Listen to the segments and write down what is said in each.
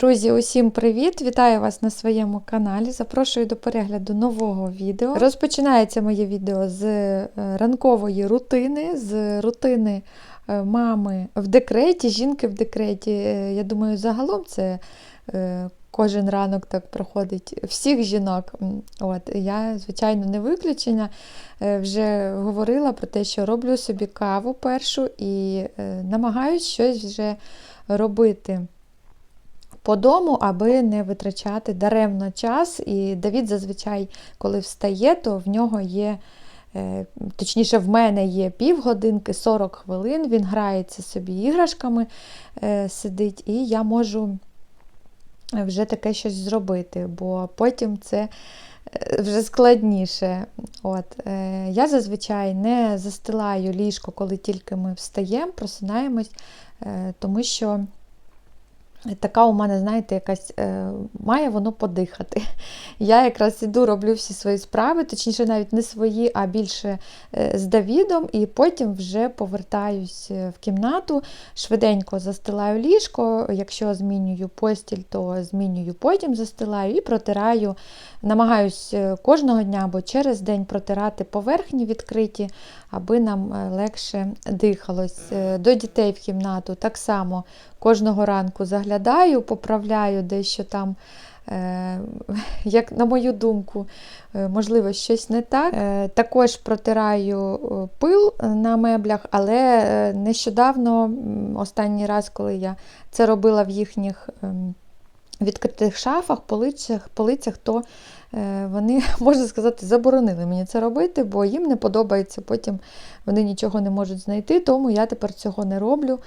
Друзі, усім привіт! Вітаю вас на своєму каналі. Запрошую до перегляду нового відео. Розпочинається моє відео з е, ранкової рутини, з рутини е, мами в декреті, жінки в декреті. Е, Я думаю, загалом це кожен ранок так проходить всіх жінок. От, я, звичайно, не виключення. Вже говорила про те, що роблю собі каву першу і намагаюсь щось вже робити по дому, аби не витрачати даремно час. І Давід зазвичай, коли встає, то в нього є, е, точніше, в мене є півгодинки, 40 хвилин. Він грається собі іграшками, е, сидить, і я можу вже таке щось зробити, бо потім це е, вже складніше. От. е, Я зазвичай не застилаю ліжко, коли тільки ми встаємо, просинаємось, е, тому що така у мене, знаєте, якась е, має воно подихати. Я якраз іду, роблю всі свої справи, точніше, навіть не свої, а більше е, з Давідом, і потім вже повертаюсь е, в кімнату, швиденько застилаю ліжко. Якщо змінюю постіль, то змінюю потім застилаю і протираю. Намагаюсь е, кожного дня або через день протирати поверхні відкриті, аби нам е, легше дихалось. Е, До дітей в кімнату так само кожного ранку заглядаю, поправляю дещо там. е, Як на мою думку, можливо, щось не так. Також протираю пил на меблях, але нещодавно, останній раз, коли я це робила в їхніх ем, відкритих шафах, полицях, полицях то вони, можна сказати, заборонили мені це робити, бо їм не подобається, потім вони нічого не можуть знайти, тому я тепер цього не роблю.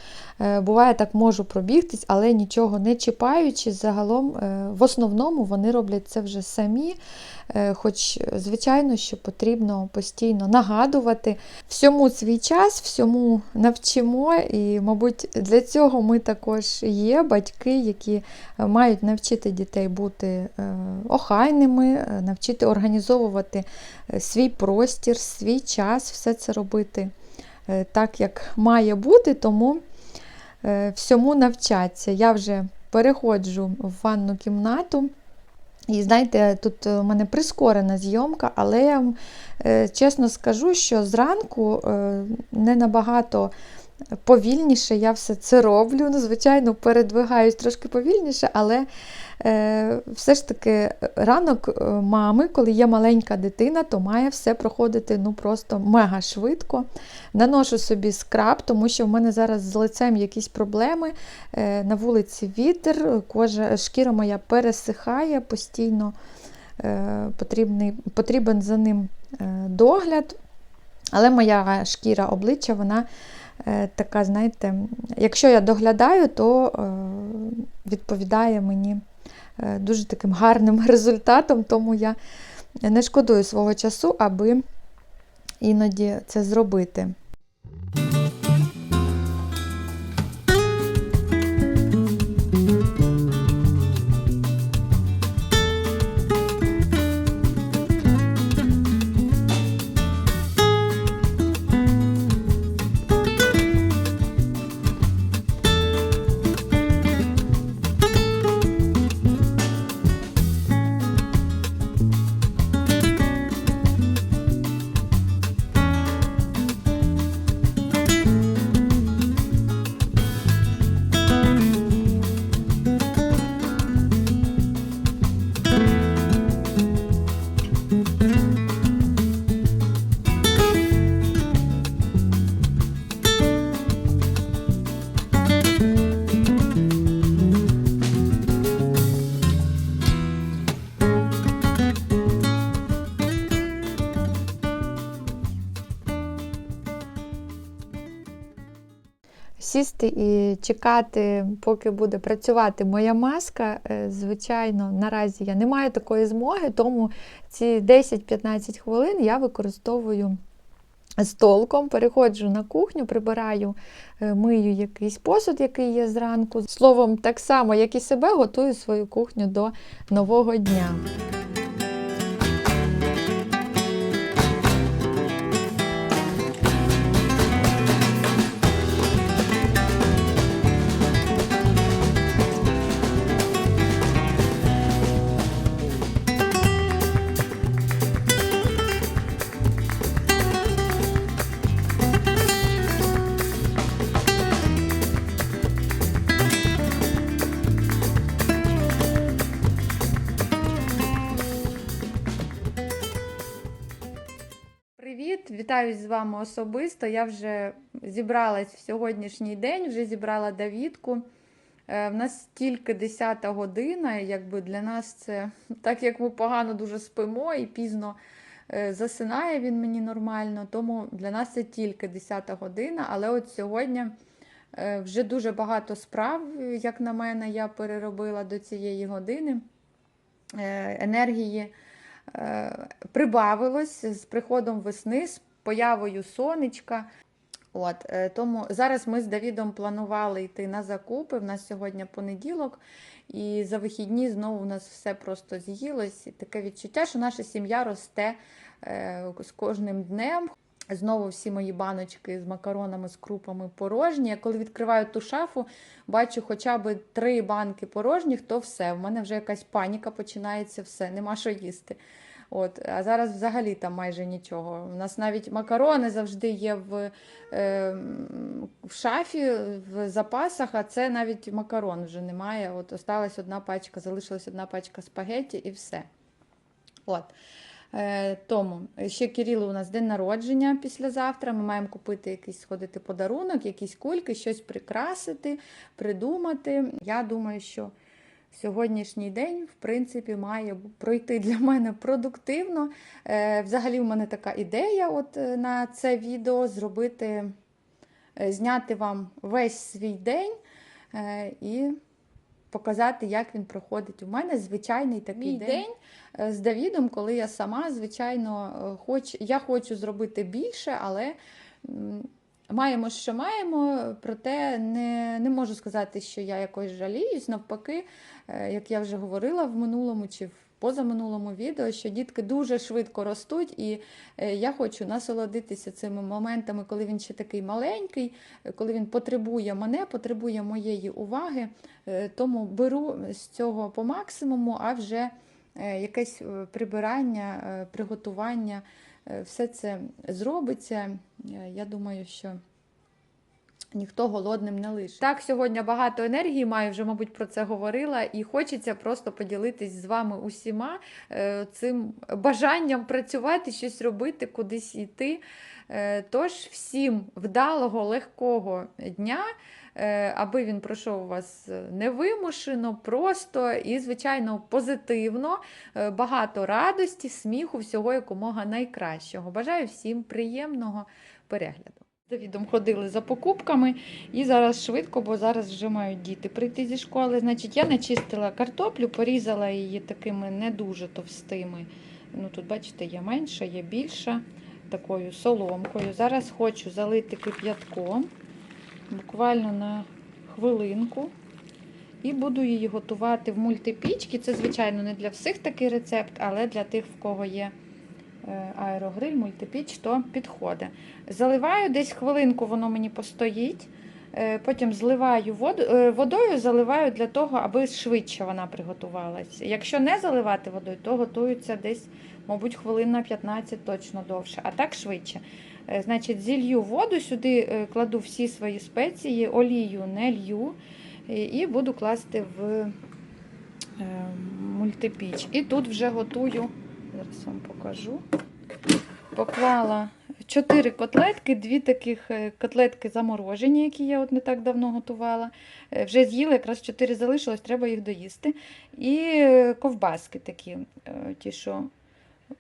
Е, Буває, так можу пробігтись, але нічого не чіпаючи, загалом е, в основному вони роблять це вже самі. Е, Хоч, звичайно, що потрібно постійно нагадувати всьому свій час, всьому навчимо, і, мабуть, для цього ми також є батьки, які е, мають навчити дітей бути е, охайними, е, навчити організовувати е, свій простір, свій час, все це робити е, так, як має бути, тому всьому навчаться. Я вже переходжу в ванну кімнату. І знаєте, тут у мене прискорена зйомка, але я вам чесно скажу, що зранку не набагато повільніше я все це роблю. Ну, звичайно, передвигаюсь трошки повільніше, але е, все ж таки ранок е, мами, коли є маленька дитина, то має все проходити ну, просто мега швидко. Наношу собі скраб, тому що в мене зараз з лицем якісь проблеми. Е, на вулиці вітер, кожа, шкіра моя пересихає постійно. Е, потрібний, потрібен за ним е, догляд. Але моя шкіра обличчя, вона така, знаєте, якщо я доглядаю, то е, відповідає мені е, дуже таким гарним результатом, тому я не шкодую свого часу, аби іноді це зробити. Сісти і чекати, поки буде працювати моя маска. е, Звичайно, наразі я не маю такої змоги, тому ці 10-15 хвилин я використовую з толком, переходжу на кухню, прибираю, е, мию якийсь посуд, який є зранку. Словом, так само, як і себе, готую свою кухню до нового дня. Привітаюсь з вами особисто. Я вже зібралась в сьогоднішній день, вже зібрала Давідку. Е, В нас тільки 10 година, якби для нас це так як ми погано дуже спимо і пізно е, засинає він мені нормально, тому для нас це тільки 10 година. Але от сьогодні е, вже дуже багато справ, як на мене, я переробила до цієї години. Енергії прибавилось з приходом весни, з появою сонечка. От, е, тому зараз ми з Давідом планували йти на закупи. В нас сьогодні понеділок, і за вихідні знову у нас все просто з'їлось. Таке відчуття, що наша сім'я росте е, з кожним днем. Знову всі мої баночки з макаронами, з крупами порожні. Я коли відкриваю ту шафу, бачу хоча б три банки порожніх, то все. В мене вже якась паніка починається, все, нема що їсти. От, а зараз взагалі там майже нічого. У нас навіть макарони завжди є в, е, в шафі, в запасах, а це навіть макарон вже немає. От осталась одна пачка, залишилась одна пачка спагетті і все. От. Е, тому ще Кирилу у нас день народження післязавтра. Ми маємо купити якийсь сходити подарунок, якісь кульки, щось прикрасити, придумати. Я думаю, що сьогоднішній день, в принципі, має пройти для мене продуктивно. Е, Взагалі, в мене така ідея от е, на це відео зробити, е, зняти вам весь свій день е, і показати, як він проходить. У мене звичайний такий Мій день. день е, з Давідом, коли я сама, звичайно, е, хоч, я хочу зробити більше, але. Маємо, що маємо, проте не, не можу сказати, що я якось жаліюсь. Навпаки, е, як я вже говорила в минулому чи в позаминулому відео, що дітки дуже швидко ростуть, і е, я хочу насолодитися цими моментами, коли він ще такий маленький, е, коли він потребує мене, потребує моєї уваги. Е, Тому беру з цього по максимуму, а вже якесь прибирання, приготування. Все це зробиться. Я думаю, що ніхто голодним не лишить. Так, сьогодні багато енергії маю, вже, мабуть, про це говорила, і хочеться просто поділитись з вами усіма е, цим бажанням працювати, щось робити, кудись йти. Е, Тож всім вдалого, легкого дня. е, Аби він пройшов у вас невимушено, просто і, звичайно, позитивно, багато радості, сміху, всього якомога найкращого. Бажаю всім приємного перегляду. З Давідом ходили за покупками і зараз швидко, бо зараз вже мають діти прийти зі школи. Значить, я начистила картоплю, порізала її такими не дуже товстими. Ну, тут, бачите, є менша, є більша, такою соломкою. Зараз хочу залити кип'ятком, буквально на хвилинку. І буду її готувати в мультипічці. Це, звичайно, не для всіх такий рецепт, але для тих, в кого є аерогриль, мультипіч, то підходить. Заливаю десь хвилинку, воно мені постоїть. Е, Потім зливаю воду, е, водою, заливаю для того, аби швидше вона приготувалася. Якщо не заливати водою, то готується десь, мабуть, хвилин на 15 точно довше, а так швидше. Е, Значить, зілью воду, сюди е, кладу всі свої спеції, олію не лью і- буду класти в е, мультипіч. І тут вже готую, зараз вам покажу. Поклала 4 котлетки, дві таких е, котлетки заморожені, які я от не так давно готувала. Е, Вже з'їла, якраз 4 залишилось, треба їх доїсти. І е, ковбаски такі, ті, що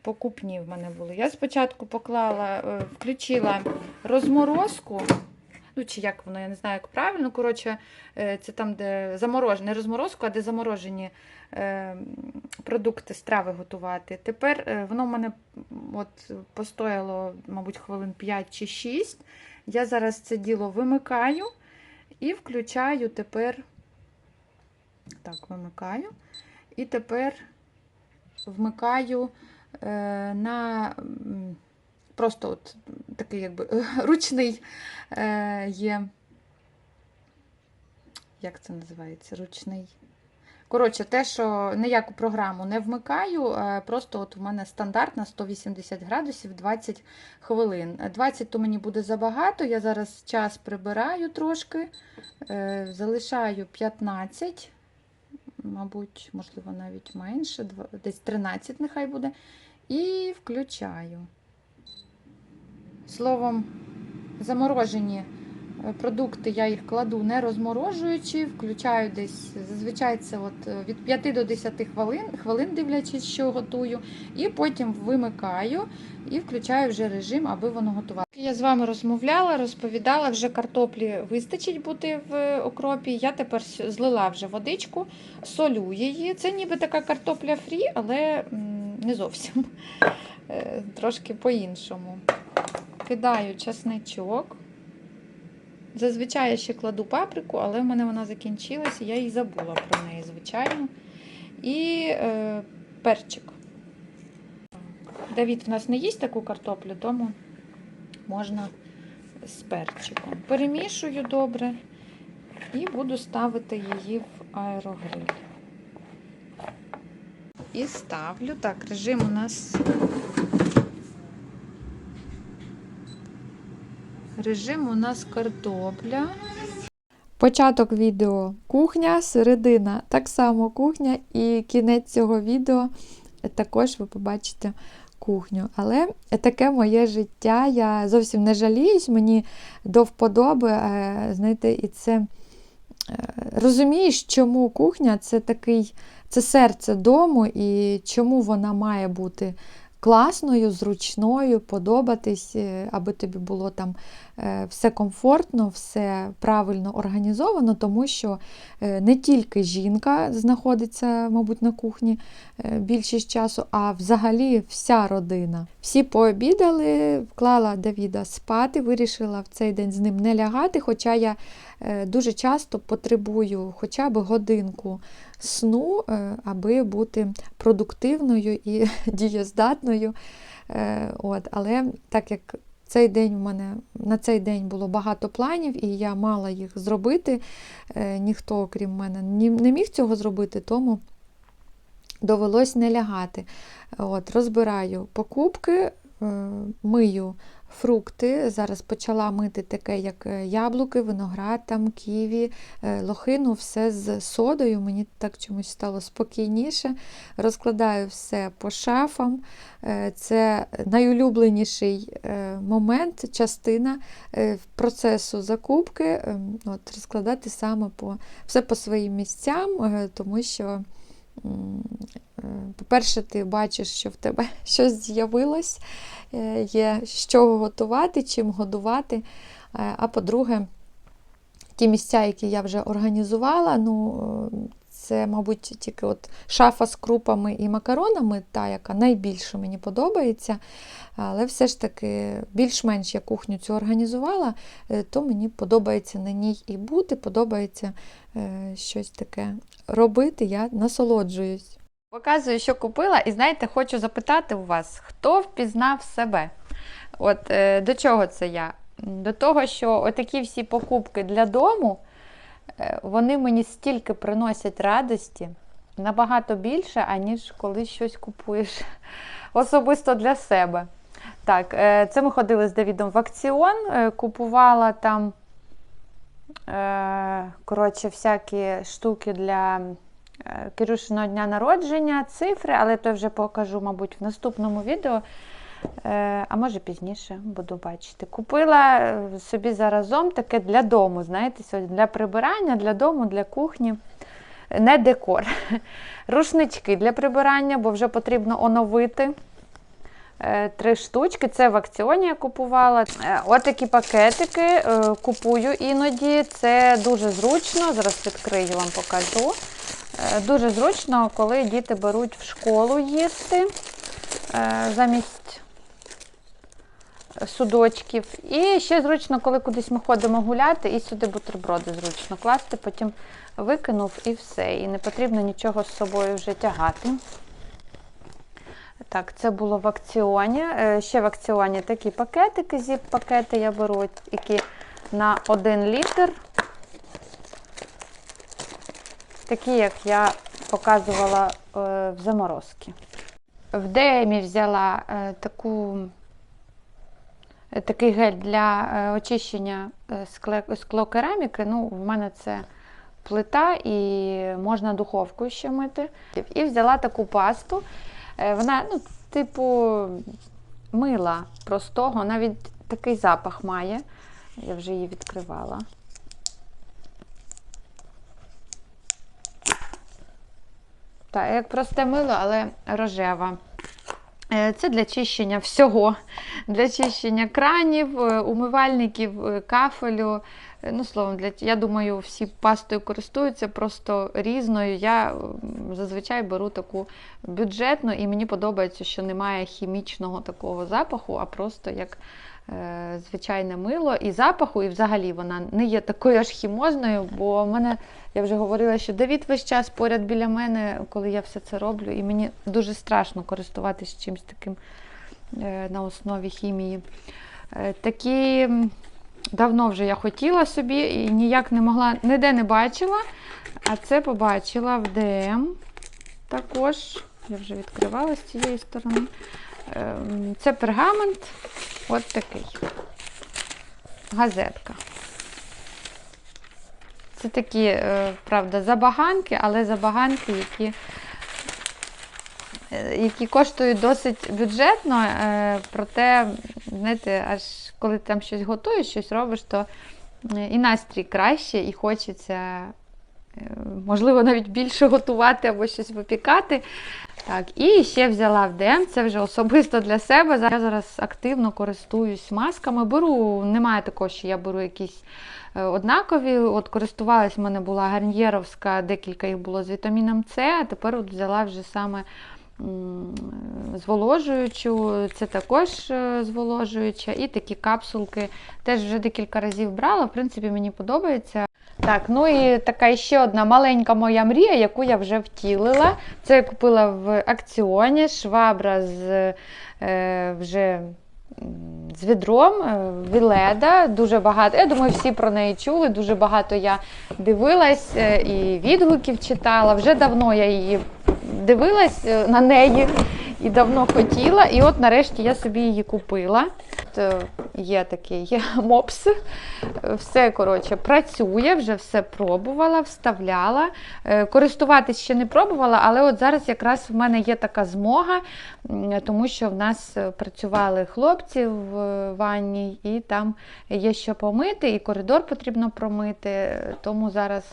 покупні в мене були. Я спочатку поклала, включила розморозку. Ну, чи як воно, я не знаю, як правильно. Коротше, е, це там, де заморожені, не розморозку, а де заморожені е, продукти, страви готувати. Tепер е, воно в мене от, постояло, мабуть, хвилин 5 чи 6. Я зараз це діло вимикаю і включаю тепер. Так, вимикаю. І тепер вмикаю на просто от такий якби ручний е, є. Як це називається? Ручний. Коротше, те, що ніяку програму не вмикаю, е, просто от у мене стандартна 180 градусів 20 хвилин. 20 то мені буде забагато. Я зараз час прибираю трошки, е, залишаю 15, мабуть, можливо, навіть менше, десь 13 нехай буде. І включаю. Словом, заморожені е, продукти я їх кладу не розморожуючи, включаю десь зазвичай це от е, від 5 до 10 хвилин, хвилин дивлячись, що готую, і потім вимикаю і включаю вже режим, аби воно готувало. Я з вами розмовляла, розповідала, вже картоплі вистачить бути в окропі. Я тепер злила вже водичку, солю її. Це ніби така картопля фрі, але не зовсім. Е, Трошки по-іншому. Кидаю часничок. Зазвичай я ще кладу паприку, але в мене вона закінчилася, я і забула про неї, звичайно. І е, перчик. Давід в нас не їсть таку картоплю, тому можна з перчиком. Перемішую добре і буду ставити її в аерогриль. І ставлю. Так, режим у нас. Режим у нас картопля. Початок відео кухня, середина так само кухня, і кінець цього відео також ви побачите кухню. Але таке моє життя. Я зовсім не жаліюсь, мені до вподоби. е, Знаєте, і це е, розумієш, чому кухня це такий, це серце дому, і чому вона має бути класною, зручною, подобатись, е, аби тобі було там все комфортно, все правильно організовано, тому що е, не тільки жінка знаходиться, мабуть, на кухні е, більшість часу, а взагалі вся родина. Всі пообідали, вклала Давіда спати, вирішила в цей день з ним не лягати, хоча я е, дуже часто потребую хоча б годинку сну, е, аби бути продуктивною і дієздатною. Е, От, але так як цей день в мене на цей день було багато планів, і я мала їх зробити. е, Ніхто, окрім мене, не міг цього зробити, тому довелось не лягати. От, розбираю покупки, е, мию фрукти. Зараз почала мити таке, як е, яблуки, виноград, там, ківі, е, лохину, все з содою. Мені так чомусь стало спокійніше. Розкладаю все по шафам. Е, Це найулюбленіший момент, частина процесу закупки. Е, От, розкладати саме по, все по своїм місцям, тому що. Е, По-перше, ти бачиш, що в тебе щось з'явилось, е, є з чого готувати, чим годувати. Е, А по-друге, ті місця, які я вже організувала, ну, це, мабуть, тільки от шафа з крупами і макаронами, та, яка найбільше мені подобається. Але все ж таки, більш-менш я кухню цю організувала, е, то мені подобається на ній і бути, подобається е, щось таке робити, я насолоджуюсь. Показую, що купила, і знаєте, хочу запитати у вас, хто впізнав себе? От е, до чого це я? До того, що отакі всі покупки для дому, вони мені стільки приносять радості, набагато більше, аніж коли щось купуєш особисто для себе. Так, е, це ми ходили з Давідом в акціон, е, купувала там е, коротше, всякі штуки для е, Кирюшиного дня народження, цифри, але то вже покажу, мабуть, в наступному відео. Е, А може пізніше буду бачити. Купила е, собі заразом таке для дому, знаєте, для прибирання, для дому, для кухні. Не декор. Рушнички для прибирання, бо вже потрібно оновити. Е, Три штучки. Це в акціоні я купувала. Отакі пакетики купую іноді. Це дуже зручно. Зараз відкрию вам покажу. Дуже зручно, коли діти беруть в школу їсти замість судочків. І ще зручно, коли кудись ми ходимо гуляти, і сюди бутерброди зручно класти, потім викинув і все. І не потрібно нічого з собою вже тягати. Так, це було в акціоні. Е, Ще в акціоні такі пакетики, зіп-пакети я беру, які на 1 літр. Такі, як я показувала е, в заморозки. В Демі взяла е, таку, такий гель для е, очищення е, склокераміки. Ну, в мене це плита і можна духовкою ще мити. І взяла таку пасту. Е, Вона, ну, типу, мила простого, навіть такий запах має. Я вже її відкривала. Так, як просте мило, але рожева. Е, Це для чищення всього, для чищення кранів, е, умивальників, е, кафелю. Е, Ну, словом, для, я думаю, всі пастою користуються просто різною. Я зазвичай беру таку бюджетну, і мені подобається, що немає хімічного такого запаху, а просто як е, звичайне мило. І запаху, і взагалі вона не є такою аж хімозною, бо в мене, я вже говорила, що Давід весь час поряд біля мене, коли я все це роблю, і мені дуже страшно користуватися чимось таким е, на основі хімії. Е, Такі давно вже я хотіла собі і ніяк не могла, ніде не бачила, а це побачила в ДМ також. Я вже відкривала з цієї сторони. Ем, Це пергамент, от такий. Газетка. Це такі, е, правда, забаганки, але забаганки, які, е, які коштують досить бюджетно. е, Проте, знаєте, аж коли ти там щось готуєш, щось робиш, то е, і настрій краще, і хочеться, е, можливо, навіть більше готувати або щось випікати. Так, і ще взяла в ДМ, це вже особисто для себе. Я зараз активно користуюсь масками. Беру, немає такого, що я беру якісь е, однакові. От користувалась, в мене була гарньєровська, декілька їх було з вітаміном С, а тепер от взяла вже саме зволожуючу, це також е, зволожуюча, і такі капсулки теж вже декілька разів брала. В принципі, мені подобається. Так, ну і така ще одна маленька моя мрія, яку я вже втілила. Це я купила в акціоні швабра з е, вже з відром, е, Віледа, дуже багато. Я думаю, всі про неї чули. Дуже багато я дивилась е, і відгуків читала. Вже давно я її дивилась е, на неї і давно хотіла. І от нарешті я собі її купила. От, е, є такий мопс. Е, Все, коротше, працює, вже все пробувала, вставляла. Користуватись ще не пробувала, але от зараз якраз в мене є така змога, тому що в нас працювали хлопці в ванні, і там є що помити, і коридор потрібно промити. Тому зараз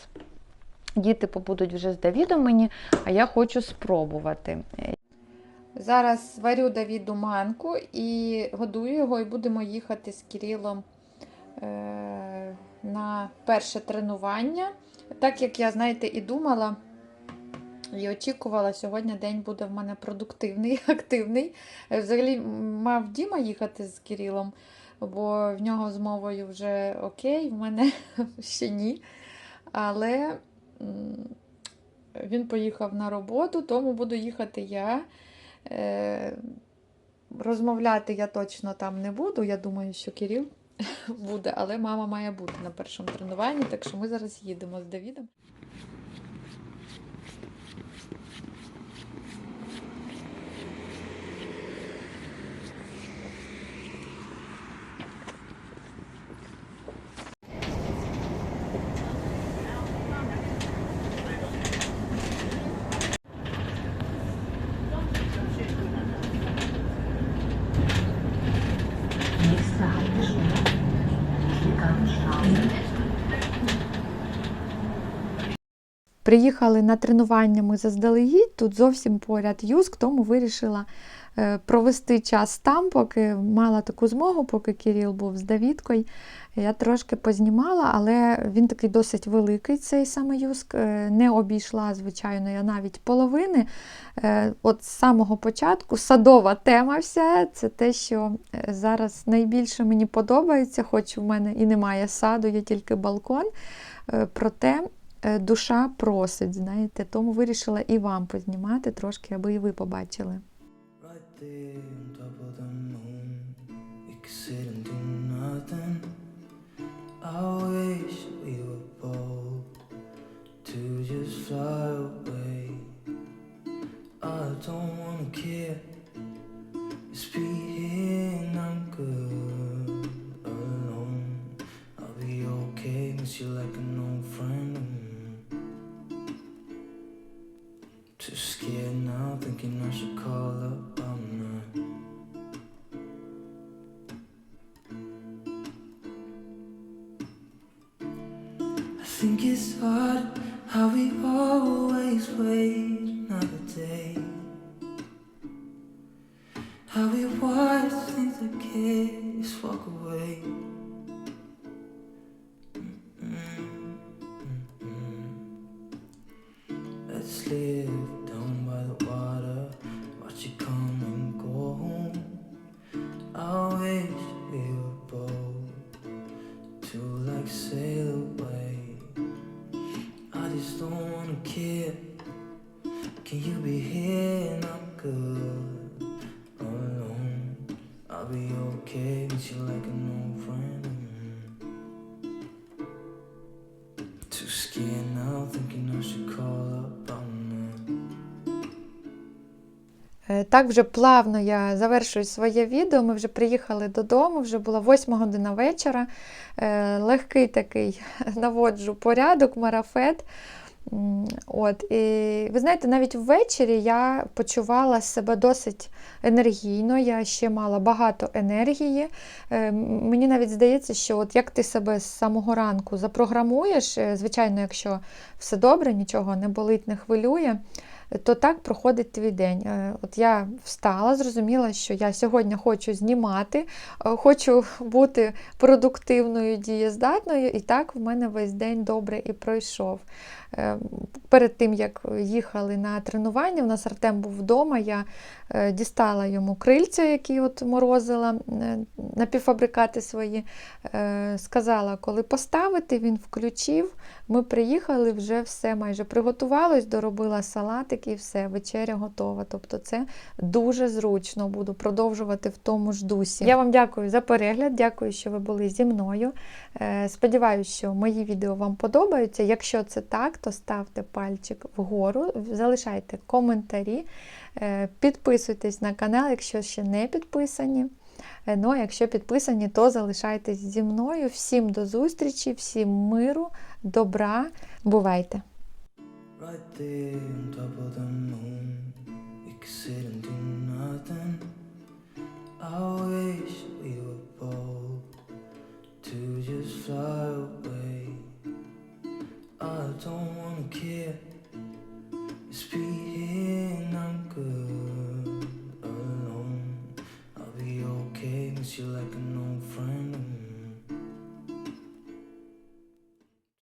діти побудуть вже з Давідом мені, а я хочу спробувати. Зараз варю Давіду манку і годую його, і будемо їхати з Кирилом е, на перше тренування. Так як я, знаєте, і думала, і очікувала, сьогодні день буде в мене продуктивний, активний. Е, Взагалі мав Діма їхати з Кирилом, бо в нього з мовою вже окей, в мене ще ні. Але він поїхав на роботу, тому буду їхати я. Е, Розмовляти я точно там не буду. Я думаю, що Кирил буде, але мама має бути на першому тренуванні, так що ми зараз їдемо з Давідом. Приїхали на тренування ми заздалегідь, тут зовсім поряд юск, тому вирішила е, провести час там, поки мала таку змогу, поки Кирил був з Давідкою. Я трошки познімала, але він такий досить великий, цей саме юск. Е, Не обійшла, звичайно, я навіть половини. Е, От з самого початку садова тема вся це те, що зараз найбільше мені подобається, хоч у мене і немає саду, є тільки балкон. Проте душа просить, знаєте, тому вирішила і вам познімати трошки, аби і ви побачили. You like an old Too scared now, thinking I should call up just don't wanna care. Can you be here and I'm good All alone? I'll be okay with you like an old friend. Too scared now, thinking I should call up on. Е, Так вже плавно я завершую своє відео. Ми вже приїхали додому, вже була 8 година вечора. Е, Легкий такий наводжу порядок, марафет. От, і ви знаєте, навіть ввечері я почувала себе досить енергійно, я ще мала багато енергії. Е, Мені навіть здається, що от як ти себе з самого ранку запрограмуєш, е, звичайно, якщо все добре, нічого не болить, не хвилює, то так проходить твій день. Е, От я встала, зрозуміла, що я сьогодні хочу знімати, е, хочу бути продуктивною, дієздатною, і так в мене весь день добре і пройшов. Е, Перед тим, як їхали на тренування, у нас Артем був вдома, я дістала йому крильця, які от морозила, напівфабрикати свої. Сказала, коли поставити, він включив. Ми приїхали, вже все майже приготувалось, доробила салатик і все, вечеря готова. Тобто це дуже зручно, буду продовжувати в тому ж дусі. Я вам дякую за перегляд, дякую, що ви були зі мною. Е, Сподіваюся, що мої відео вам подобаються. Якщо це так, то ставте пальчик вгору, залишайте коментарі, е, підписуйтесь на канал, якщо ще не підписані. Е, Ну, а якщо підписані, то залишайтесь зі мною. Всім до зустрічі, всім миру, добра. Бувайте! Right there on top of the moon, we could sit and do nothing. I wish we were bold to just fly away. I don't wanna care, Speaking, and I'm good alone. I'll be okay, miss you like a